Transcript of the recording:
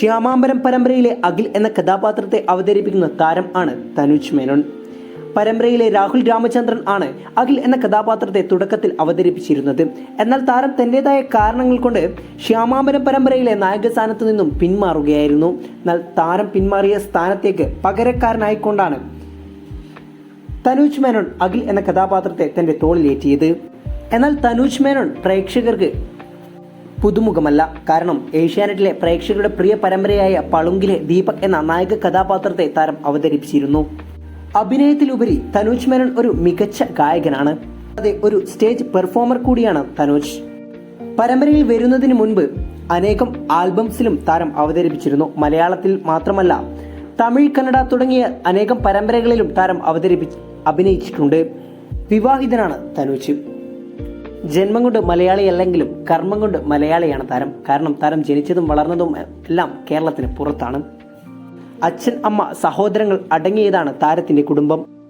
ശ്യാമാംബരം പരമ്പരയിലെ അഖിൽ എന്ന കഥാപാത്രത്തെ അവതരിപ്പിക്കുന്ന താരം ആണ് തനുജ് മേനോൻ. പരമ്പരയിലെ രാഹുൽ രാമചന്ദ്രൻ ആണ് അഖിൽ എന്ന കഥാപാത്രത്തെ തുടക്കത്തിൽ അവതരിപ്പിച്ചിരുന്നത്. എന്നാൽ താരം തന്റേതായ കാരണങ്ങൾ കൊണ്ട് ശ്യാമാംബരം പരമ്പരയിലെ നായക സ്ഥാനത്തു നിന്നും പിന്മാറുകയായിരുന്നു. എന്നാൽ താരം പിന്മാറിയ സ്ഥാനത്തേക്ക് പകരക്കാരനായിക്കൊണ്ടാണ് തനുജ് മേനോൻ അഖിൽ എന്ന കഥാപാത്രത്തെ തന്റെ തോളിലേറ്റിയത്. എന്നാൽ തനുജ് മേനോൻ പ്രേക്ഷകർക്ക് പുതുമുഖമല്ല. കാരണം ഏഷ്യാനെറ്റിലെ പ്രേക്ഷകരുടെ പ്രിയ പരമ്പരയായ പളുങ്കിലെ ദീപക് എന്ന നായക കഥാപാത്രത്തെ താരം അവതരിപ്പിച്ചിരുന്നു. അഭിനയത്തിലുപരി തനൂജ് മേനൻ ഒരു മികച്ച ഗായകനാണ്. അതെ ഒരു സ്റ്റേജ് പെർഫോമർ കൂടിയാണ് തനൂജ്. പരമ്പരയിൽ വരുന്നതിന് മുൻപ് അനേകം ആൽബംസിലും താരം അവതരിപ്പിച്ചിരുന്നു. മലയാളത്തിൽ മാത്രമല്ല തമിഴ് കന്നഡ തുടങ്ങിയ അനേകം പരമ്പരകളിലും താരം അവതരിപ്പി അഭിനയിച്ചിട്ടുണ്ട്. വിവാഹിതനാണ് തനൂജ്. ജന്മം കൊണ്ട് മലയാളി അല്ലെങ്കിലും കർമ്മം കൊണ്ട് മലയാളിയാണ് താരം. കാരണം താരം ജനിച്ചതും വളർന്നതും എല്ലാം കേരളത്തിന് പുറത്താണ്. അച്ഛൻ അമ്മ സഹോദരങ്ങൾ അടങ്ങിയതാണ് താരത്തിന്റെ കുടുംബം.